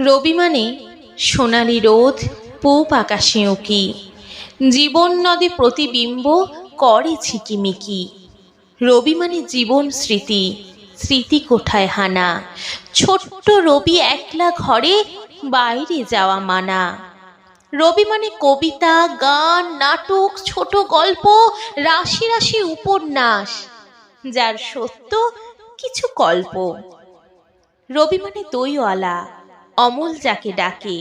রবি মানে সোনালি রোদ, পূব আকাশে উঁকি। জীবন নদে প্রতিবিম্ব, করে ঝিকিমিকি। রবি মানে জীবন স্মৃতি স্মৃতি কোঠায় হানা। ছোট্ট রবি একলা ঘরে বাইরে যাওয়া মানা। রবি মানে কবিতা, গান, নাটক, ছোট গল্প, রাশি রাশি উপন্যাস, যার সত্য কিছু কল্প। রবি মানে দইওয়ালা অমল যাকে ডাকে,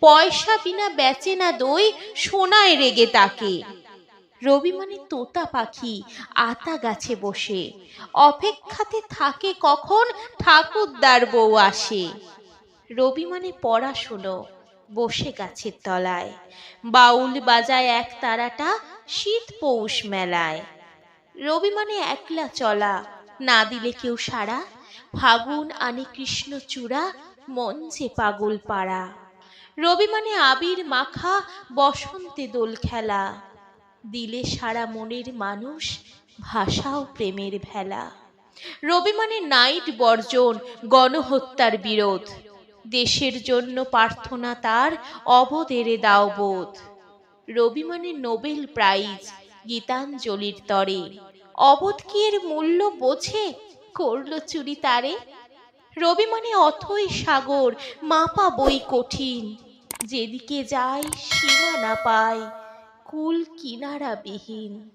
পয়সা বিনা বেচে না দই, সোনায় রেগে তাকে। রবি মানে তোতা পাখি আতা গাছে বসে, অপেক্ষাতে থাকে কখন ঠাকুরদার বউ আসে। রবি মানে পড়াশুনো বসে গাছের তলায়, বাউল বাজায় এক তারাটা শীত পৌষ মেলায়। রবি মানে একলা চলা, না দিলে কেউ সারা ফাগুন আনে কৃষ্ণ চূড়া মঞ্চে পাগল পাড়া রবি মানে আবির মাখা বসন্তে দোল খেলা। দিলে সারা মনের মানুষ ভাষাও প্রেমের ভেলা। রবি মানে নাইট বর্জন, গণহত্যার বিরোধ। দেশের জন্য প্রার্থনা তার অবদেরে দাও বোধ রবি মানে নোবেল প্রাইজ, গীতাঞ্জলির তরে। অবোধ কি এর মূল্য বোঝে? করল চুরি তারে? রবি মানে অথই সাগর, মাপা বই কঠিন। যেদিকে যায় সীমা না পায়, কুল কিনারা বিহীন